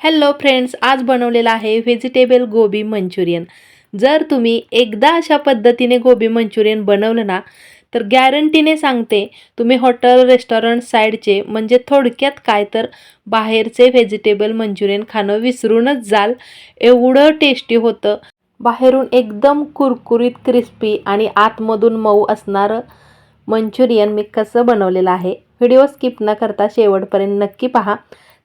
Hello friends आज बनवलेला आहे व्हेजिटेबल गोबी मंचुरियन. जर तुम्ही एकदा अशा पद्धतीने गोबी मंचुरियन बनवलं ना तर गॅरंटीने सांगते तुम्ही हॉटेल रेस्टॉरंट साईडचे म्हणजे थोडक्यात काय तर बाहेरचे व्हेजिटेबल मंचुरियन खाणं विसरूनच जाल. एवढं टेस्टी होतं. बाहेरून एकदम कुरकुरीत क्रिस्पी आणि आतमधून मऊ असणारं मंचुरियन मी कसं बनवलेलं आहे व्हिडिओ स्किप न करता शेवटपर्यंत नक्की पहा.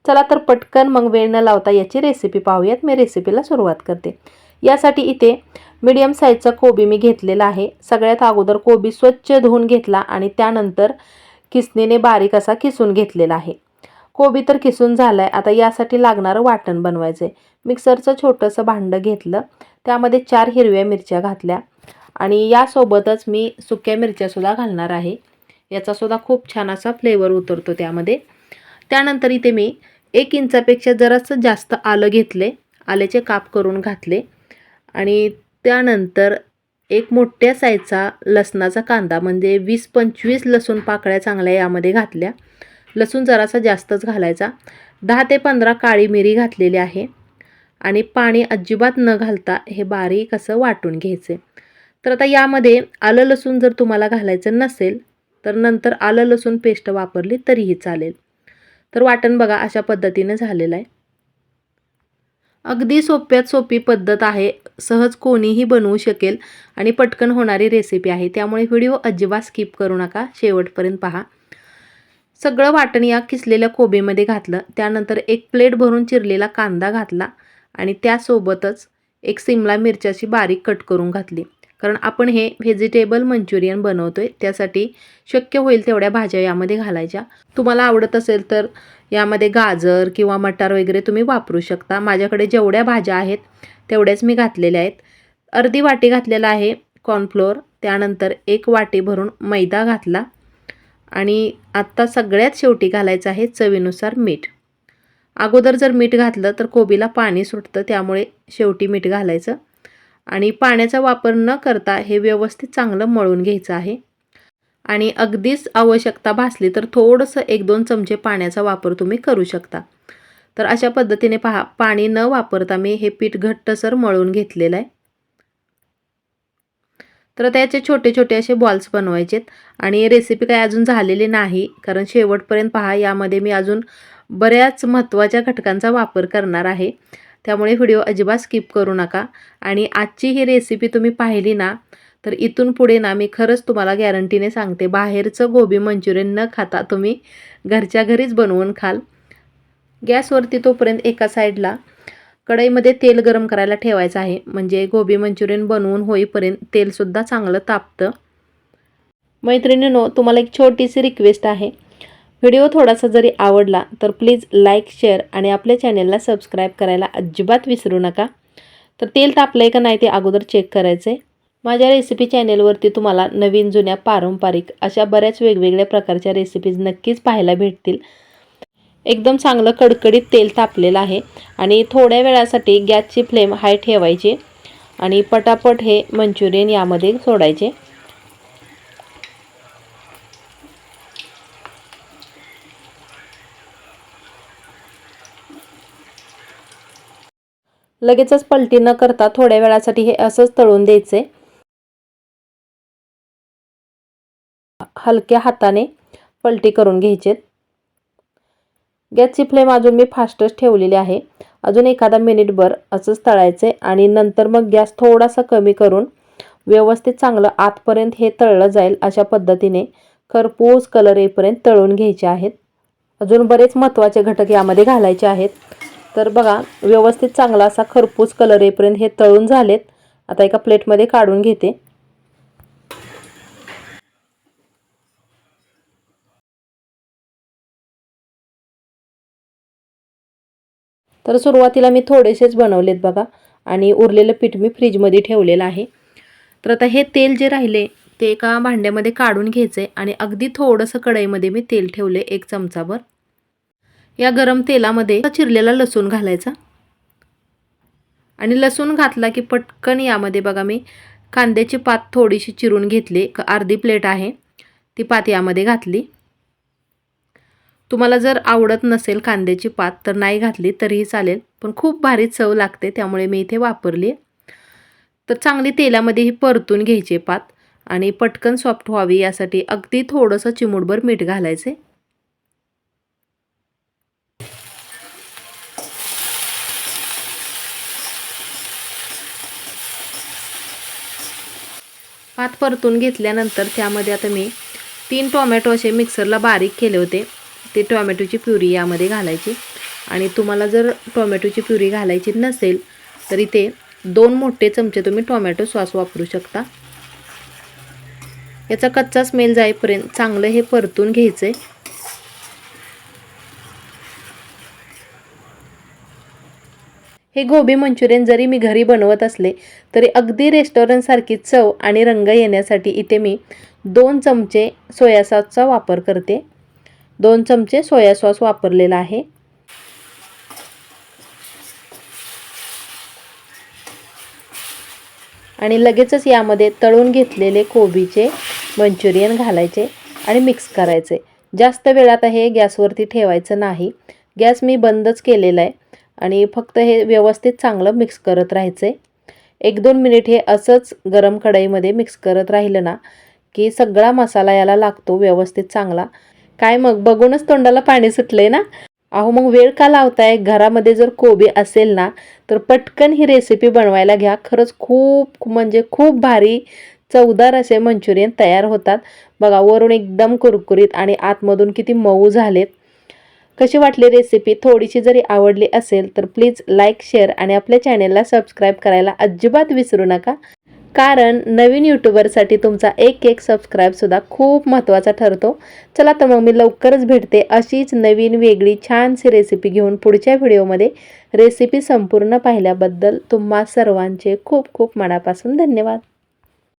चला तर पटकन मग वेळ न लावता याची रेसिपी पाहूयात. मी रेसिपीला सुरुवात करते. यासाठी इथे मीडियम साईजचा कोबी मी घेतलेला आहे. सगळ्यात अगोदर कोबी स्वच्छ धुवून घेतला आणि त्यानंतर किसणीने बारीक असा किसून घेतलेला आहे. कोबी तर किसून झाला आहे आता यासाठी लागणारं वाटण बनवायचं आहे मिक्सरचं छोटंसं भांडं घेतलं. त्यामध्ये चार हिरव्या मिरच्या घातल्या आणि यासोबतच मी सुक्या मिरच्यासुद्धा घालणार आहे. याचासुद्धा खूप छान असा फ्लेवर उतरतो त्यामध्ये. त्यानंतर इथे मी एक इंचापेक्षा जरासं जास्त आलं घेतले आल्याचे काप करून घातले आणि त्यानंतर एक मोठ्या साईजचा लसणाचा कांदा म्हणजे वीस पंचवीस लसूण पाकळ्या चांगल्या यामध्ये घातल्या. लसूण जरासा जास्तच घालायचा. दहा ते पंधरा काळी मिरी घातलेली आहे आणि पाणी अजिबात न घालता हे बारीक असं वाटून घ्यायचे. तर आता यामध्ये आलं लसूण जर तुम्हाला घालायचं नसेल तर नंतर आलं लसूण पेस्ट वापरली तरीही चालेल. तर वाटण बघा अशा पद्धतीने झालेलं आहे. अगदी सोप्यात सोपी पद्धत आहे. सहज कोणीही बनवू शकेल आणि पटकन होणारी रेसिपी आहे. त्यामुळे व्हिडिओ अजिबात स्किप करू नका. शेवटपर्यंत पहा. सगळं वाटण या किसलेल्या कोबीमध्ये घातलं. त्यानंतर एक प्लेट भरून चिरलेला कांदा घातला आणि त्यासोबतच एक सिमला मिरच्याची बारीक कट करून घातली. कारण आपण हे व्हेजिटेबल मंचुरियन बनवतो आहे त्यासाठी शक्य होईल तेवढ्या भाज्या यामध्ये घालायच्या. तुम्हाला आवडत असेल तर यामध्ये गाजर किंवा मटार वगैरे तुम्ही वापरू शकता. माझ्याकडे जेवढ्या भाज्या आहेत तेवढ्याच मी घातलेल्या आहेत. अर्धी वाटी घातलेला आहे कॉर्नफ्लोअर त्यानंतर एक वाटी भरून मैदा घातला आणि आत्ता सगळ्यात शेवटी घालायचं आहे चवीनुसार मीठ. अगोदर जर मीठ घातलं तर कोबीला पाणी सुटतं त्यामुळे शेवटी मीठ घालायचं. आणि पाण्याचा वापर न करता हे व्यवस्थित चांगलं मळून घ्यायचं आहे. आणि अगदीच आवश्यकता भासली तर थोडंसं एक दोन चमचे पाण्याचा वापर तुम्ही करू शकता. तर अशा पद्धतीने पहा पाणी न वापरता मी हे पीठ घट्टसर मळून घेतलेलं आहे. तर त्याचे छोटे छोटे असे बॉल्स बनवायचेत. आणि रेसिपी काय अजून झालेली नाही कारण शेवटपर्यंत पहा यामध्ये मी अजून बऱ्याच महत्त्वाच्या घटकांचा वापर करणार आहे. त्यामुळे व्हिडिओ अजिबात स्किप करू नका. आणि आजची ही रेसिपी तुम्ही पाहिली ना तर इथून पुढे ना मी खरंच तुम्हाला गॅरंटीने सांगते बाहेरचं गोबी मंचुरियन न खाता तुम्ही घरच्या घरीच बनवून खाल. गॅसवरती तोपर्यंत एका साईडला कढईमध्ये तेल गरम करायला ठेवायचं आहे. म्हणजे गोबी मंचुरियन बनवून होईपर्यंत तेलसुद्धा चांगलं तापतं. मैत्रिणीनो तुम्हाला एक छोटीशी रिक्वेस्ट आहे. व्हिडिओ थोडासा जरी आवडला तर प्लीज लाईक शेअर आणि आपल्या चॅनेलला सबस्क्राईब करायला अजिबात विसरू नका. तर तेल तापलं आहे का नाही ते अगोदर चेक करायचं आहे माझ्या रेसिपी चॅनेलवरती तुम्हाला नवीन जुन्या पारंपरिक अशा बऱ्याच वेगवेगळ्या प्रकारच्या रेसिपीज नक्कीच पाहायला भेटतील. एकदम चांगलं कडकडीत तेल तापलेलं आहे आणि थोड्या वेळासाठी गॅसची फ्लेम हाय ठेवायची आणि पटापट हे मंचुरियन यामध्ये सोडायचे. लगेचच पलटी न करता थोड्या वेळासाठी हे असंच तळून द्यायचे. हलक्या हाताने पलटी करून घ्यायचेत. गॅसची फ्लेम अजून मी फास्टच ठेवलेली आहे. अजून एखादा मिनिटभर असंच तळायचे आणि नंतर मग गॅस थोडासा कमी करून व्यवस्थित चांगलं आतपर्यंत हे तळलं जाईल अशा पद्धतीने खरपूस कलर येईपर्यंत तळून घ्यायचे आहेत. अजून बरेच महत्त्वाचे घटक यामध्ये घालायचे आहेत. तर बघा व्यवस्थित चांगला असा खरपूस कलर येईपर्यंत हे तळून झालेत. आता एका प्लेटमध्ये काढून घेते. तर सुरुवातीला मी थोडेसेच बनवलेत बघा. आणि उरलेलं पीठ मी फ्रीजमध्ये ठेवलेलं आहे. तर आता हे तेल जे राहिले ते एका भांड्यामध्ये काढून घ्यायचे आणि अगदी थोडंसं कढईमध्ये मी तेल ठेवले एक चमचाभर. या गरम तेलामध्ये चिरलेला लसूण घालायचा. आणि लसूण घातला की पटकन यामध्ये बघा मी कांद्याची पात थोडीशी चिरून घेतली. अर्धी प्लेट आहे. ती पात यामध्ये घातली. तुम्हाला जर आवडत नसेल कांद्याची पात तर नाही घातली तरीही चालेल. पण खूप भारी चव लागते त्यामुळे मी इथे वापरली. आहे तर चांगली तेलामध्ये ही परतून घ्यायची पात आणि पटकन सॉफ्ट व्हावी यासाठी अगदी थोडंसं चिमूटभर मीठ घालायचे. भात परतून घेतल्यानंतर त्यामध्ये आता मी तीन टोमॅटो असे मिक्सरला बारीक केले होते. ते टोमॅटोची प्युरी यामध्ये घालायची. आणि तुम्हाला जर टोमॅटोची प्युरी घालायची नसेल तर इथे दोन मोठे चमचे तुम्ही टोमॅटो सॉस वापरू शकता. याचा कच्चा स्मेल जाईपर्यंत चांगलं हे परतून घ्यायचं आहे हे गोबी मंचुरियन जरी मी घरी बनवत असले तरी अगदी रेस्टॉरंटसारखी चव आणि रंग येण्यासाठी इथे मी दोन चमचे सोया सॉसचा वापर करते. दोन चमचे सोया सॉस वापरलेला आहे. आणि लगेचच यामध्ये तळून घेतलेले कोबीचे मंचुरियन घालायचे आणि मिक्स करायचे. जास्त वेळात हे गॅसवरती ठेवायचं नाही. गॅस मी बंदच केलेला आहे. आणि फक्त हे व्यवस्थित चांगलं मिक्स करत राहायचं. आहे एक दोन मिनिट हे असंच गरम कढईमध्ये मिक्स करत राहिलं ना की सगळा मसाला याला लागतो व्यवस्थित चांगला. काय मग बघूनच तोंडाला पाणी सुटलंय ना? अहो मग वेळ का लावताय? घरामध्ये जर कोबी असेल ना तर पटकन ही रेसिपी बनवायला घ्या. खरंच खूप म्हणजे खूप भारी चवदार असे मंचुरियन तयार होतात. बघा वरून एकदम कुरकुरीत आणि आतमधून किती मऊ झालेत. कशी वाटली रेसिपी थोडीशी जरी आवडली असेल तर प्लीज लाईक शेअर आणि आपल्या चॅनेलला सबस्क्राईब करायला अजिबात विसरू नका. कारण नवीन यूट्यूबरसाठी तुमचा एक एक सबस्क्राईबसुद्धा खूप महत्त्वाचा ठरतो. चला तर मग मी लवकरच भेटते अशीच नवीन वेगळी छानशी रेसिपी घेऊन पुढच्या व्हिडिओमध्ये रेसिपी संपूर्ण पाहिल्याबद्दल तुम्हा सर्वांचे खूप खूप मनापासून धन्यवाद.